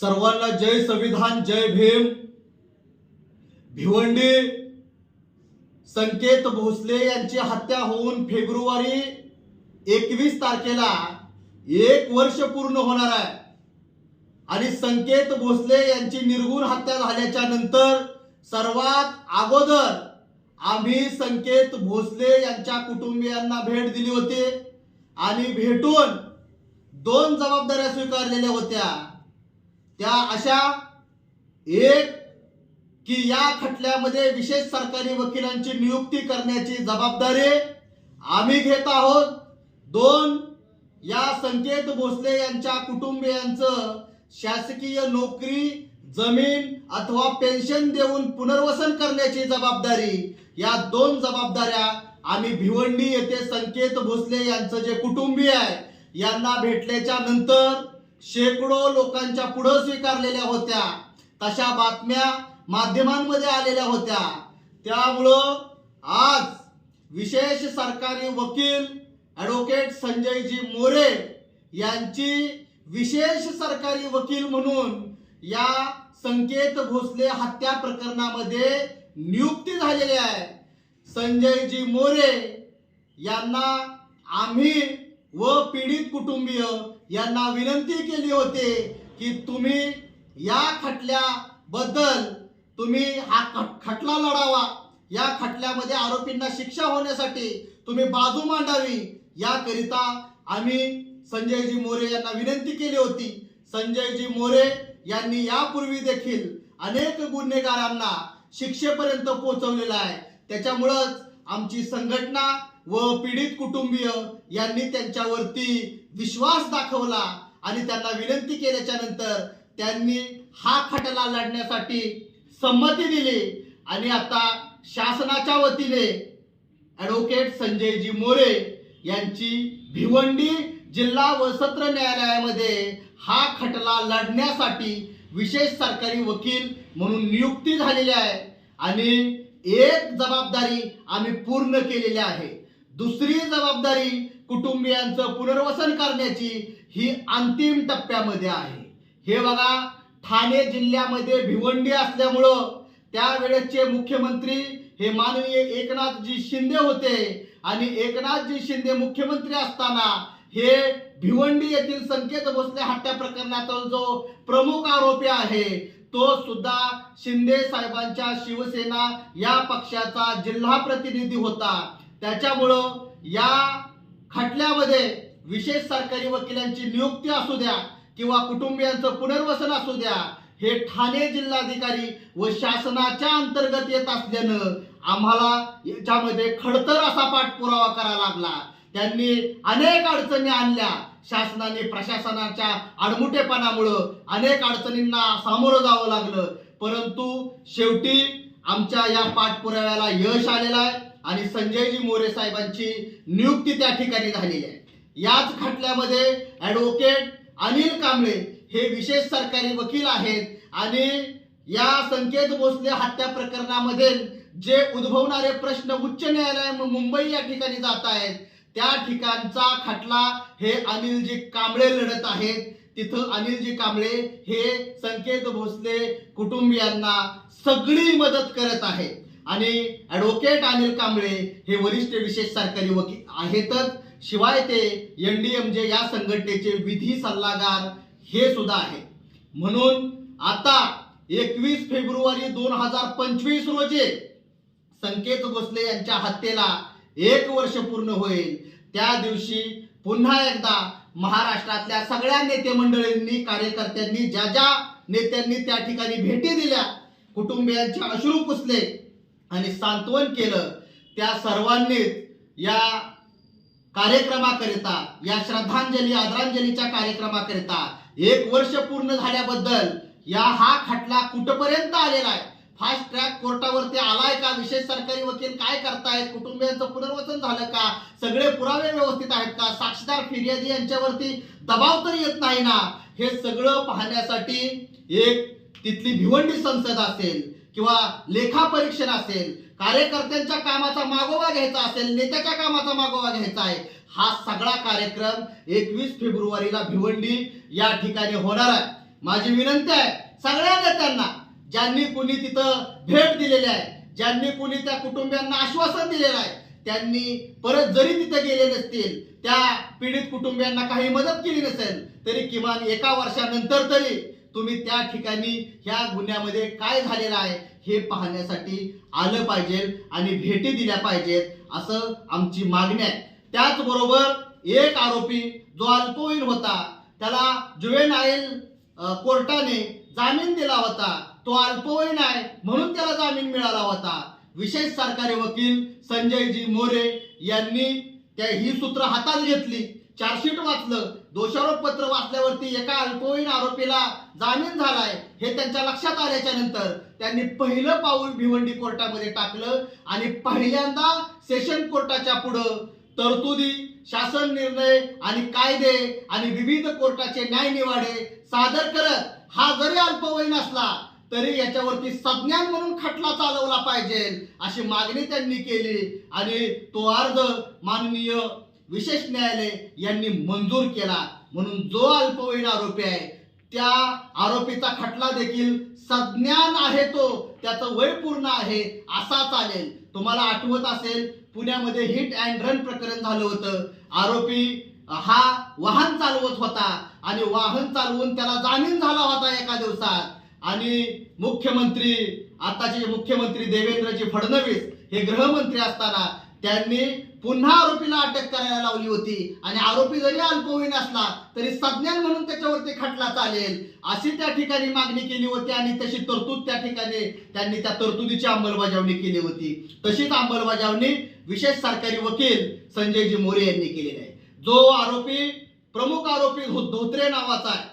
सर्वांना जय संविधान जय भीम. भिवंडी संकेत भोसले यांची हत्या होऊन फेब्रुवारी एकवीस तारखेला एक वर्ष पूर्ण होणार आहे. आणि संकेत भोसले यांची निर्गुण हत्या झाल्याच्यानंतर सर्वात अगोदर आम्ही संकेत भोसले यांच्या कुटुंबियांना भेट दिली होती आणि भेटून दोन जबाबदाऱ्या स्वीकारलेल्या होत्या. त्या अशा एक की या खटल्यामध्ये विशेष सरकारी वकिलांची नियुक्ती करण्याची जबाबदारी आम्ही घेत आहोत. दोन या संकेत भोसले यांच्या कुटुंबियांचं शासकीय नोकरी जमीन अथवा पेन्शन देऊन पुनर्वसन करण्याची जबाबदारी या दोन जबाबदाऱ्या आम्ही भिवंडी येथे संकेत भोसले यांचं जे कुटुंबीय आहे यांना भेटल्याच्या नंतर शेकडो लोकांच्या पुढं स्वीकारलेल्या होत्या. तशा बातम्या माध्यमांमध्ये आलेल्या होत्या. त्यामुळं आज विशेष सरकारी वकील ॲडव्होकेट संजयजी मोरे यांची विशेष सरकारी वकील म्हणून या संकेत भोसले हत्या प्रकरणामध्ये नियुक्ती झालेली आहे. संजयजी मोरे यांना आम्ही व पीडित कुटुंबीय यांना विनंती केली होती की तुम्ही या खटल्याबद्दल तुम्ही हा खट- खटला लढावा. या खटल्यामध्ये आरोपींना शिक्षा होण्यासाठी तुम्ही बाजू मांडावी. याकरिता आम्ही संजयजी मोरे यांना विनंती केली होती. संजयजी मोरे यांनी यापूर्वी देखील अनेक गुन्हेगारांना शिक्षेपर्यंत पोहोचवलेला आहे. त्याच्यामुळंच आमची संघटना व पीडित कुटुंबीय यांनी त्यांच्यावरती विश्वास दाखवला आणि त्यांना विनंती केल्याच्यानंतर त्यांनी हा खटला लढण्यासाठी संमती दिली. आणि आता शासनाच्या वतीने ॲडव्होकेट संजयजी मोरे यांची भिवंडी जिल्हा व सत्र न्यायालयामध्ये हा खटला लढण्यासाठी विशेष सरकारी वकील म्हणून नियुक्ती झालेली आहे. आणि एक जबाबदारी आम्ही पूर्ण केलेली आहे. दुसरी जबाबदारी कुटुंबियांचं पुनर्वसन करण्याची ही अंतिम टप्प्यामध्ये आहे. हे बघा ठाणे जिल्ह्यामध्ये भिवंडी असल्यामुळं त्यावेळेचे मुख्यमंत्री हे माननीय एकनाथजी शिंदे होते आणि एकनाथजी शिंदे मुख्यमंत्री असताना हे भिवंडी येथील संकेत भोसले हत्या प्रकरणाचा जो प्रमुख आरोपी आहे तो सुद्धा शिंदे साहेबांच्या शिवसेना या पक्षाचा जिल्हा प्रतिनिधी होता. त्याच्यामुळं या खटल्यामध्ये विशेष सरकारी वकिलांची नियुक्ती असू द्या किंवा कुटुंबियांचं पुनर्वसन असू द्या हे ठाणे जिल्हाधिकारी व शासनाच्या अंतर्गत येत असल्यानं आम्हाला याच्यामध्ये खडतर असा पाठपुरावा करावा लागला. त्यांनी अनेक अडचणी आणल्या. शासनाने प्रशासनाच्या आडमुठेपणामुळं अनेक अडचणींना सामोरं जावं लागलं. परंतु शेवटी आमच्या या पाठपुराव्याला यश आलेलं आहे आणि संजयजी मोरे साहेबांची नियुक्ती त्या ठिकाणी झालेली आहे. याच खटल्यामध्ये ॲडव्होकेट अनिल कांबळे हे विशेष सरकारी वकील आहेत आणि या संकेत भोसले हत्या प्रकरणामध्ये जे उद्भवणारे प्रश्न उच्च न्यायालय मुंबई या ठिकाणी जात आहेत त्या ठिकाणचा खटला हे अनिलजी कांबळे लढत आहेत. तिथं अनिलजी कांबळे हे संकेत भोसले कुटुंबियांना सगळी मदत करत आहे. आणि ॲडव्होकेट अनिल कांबळे हे वरिष्ठ विशेष सरकारी वकील आहेतच. शिवाय ते एन डी एम जे या संघटनेचे विधी सल्लागार हे सुद्धा आहेत. म्हणून आता एकवीस फेब्रुवारी दोन हजार पंचवीस रोजी संकेत भोसले यांच्या हत्येला एक वर्ष पूर्ण होईल. त्या दिवशी पुन्हा एकदा महाराष्ट्रातल्या सगळ्या नेते मंडळींनी कार्यकर्त्यांनी ज्या ज्या नेत्यांनी त्या ठिकाणी भेटी दिल्या कुटुंबियांचे अश्रू पुसले आणि सांत्वन केलं. त्या सर्वांनीच या कार्यक्रमाकरिता या श्रद्धांजली आदरांजलीच्या कार्यक्रमाकरिता एक वर्ष पूर्ण झाल्याबद्दल या हा खटला कुठपर्यंत आलेला आहे? फास्ट ट्रॅक कोर्टावरती आलाय का? विशेष सरकारी वकील काय करतायत? कुटुंबियांचं पुनर्वसन झालं का? सगळे पुरावे व्यवस्थित आहेत का? साक्षीदार फिर्यादी यांच्यावरती दबाव तर येत नाही ना? हे सगळं पाहण्यासाठी एक तिथली भिवंडी संसद असेल किंवा लेखा परीक्षण असेल कार्यकर्त्यांच्या कामाचा मागोवा घ्यायचा असेल नेत्याच्या कामाचा मागोवा घ्यायचा आहे हा सगळा कार्यक्रम एकवीस फेब्रुवारीला भिवंडी या ठिकाणी होणार आहे. माझी विनंती आहे सगळ्या नेत्यांना ज्यांनी कुणी तिथं भेट दिलेली आहे ज्यांनी कुणी त्या कुटुंबियांना आश्वासन दिलेलं आहे त्यांनी परत जरी तिथे गेले नसतील त्या पीडित कुटुंबियांना काही मदत केली नसेल तरी किमान एका वर्षानंतर तरी तुम्ही त्या ठिकाणी ह्या गुन्ह्यामध्ये काय झालेलं आहे हे पाहण्यासाठी आलं पाहिजे आणि भेटी दिल्या पाहिजेत असं आमची मागणी आहे. त्याचबरोबर एक आरोपी जो अल्पवयीन होता त्याला जुवेनाईल कोर्टाने जामीन दिला होता. तो अल्पवयीन आहे म्हणून त्याला जामीन मिळाला होता. विशेष सरकारी वकील संजयजी मोरे यांनी त्या ही सूत्र हातात घेतली. चार्जशीट वाचलं दोषारोप पत्र वाचल्यावरती एका अल्पवयीन आरोपीला जामीन झालाय हे त्यांच्या लक्षात आल्याच्यानंतर त्यांनी पहिलं पाऊल भिवंडी कोर्टामध्ये टाकलं आणि पहिल्यांदा सेशन कोर्टाच्या पुढं तरतुदी शासन निर्णय आणि कायदे आणि विविध कोर्टाचे न्याय निवाडे सादर करत हा जरी अल्पवयीन असला तरी याच्यावरती संज्ञान म्हणून खटला चालवला पाहिजे अशी मागणी त्यांनी केली आणि तो अर्ज माननीय विशेष न्यायालय यांनी मंजूर केला. म्हणून जो अल्पवयीन आरोपी आहे त्या आरोपीचा खटला देखील संज्ञान आहे तो. त्याचं वय पूर्ण आहे असा चालेल. तुम्हाला आठवत असेल पुण्यामध्ये हिट अँड रन प्रकरण झालं होतं. आरोपी हा वाहन चालवत होता आणि वाहन चालवून त्याला जामीन झाला होता एका दिवसात. आणि मुख्यमंत्री आताचे मुख्यमंत्री देवेंद्रजी फडणवीस हे गृहमंत्री असताना त्यांनी पुन्हा आरोपीला अटक करायला लावली होती. आणि आरोपी जरी अल्पवयीन असला तरी संज्ञान म्हणून त्याच्यावरती खटला चालेल. अशी त्या ठिकाणी मागणी केली होती आणि तशी तरतूद त्या ठिकाणी त्यांनी त्या तरतुदीची अंमलबजावणी केली होती. तशीच अंमलबजावणी विशेष सरकारी वकील संजयजी मोरे यांनी केलेली आहे. जो आरोपी प्रमुख आरोपी धोत्रे नावाचा आहे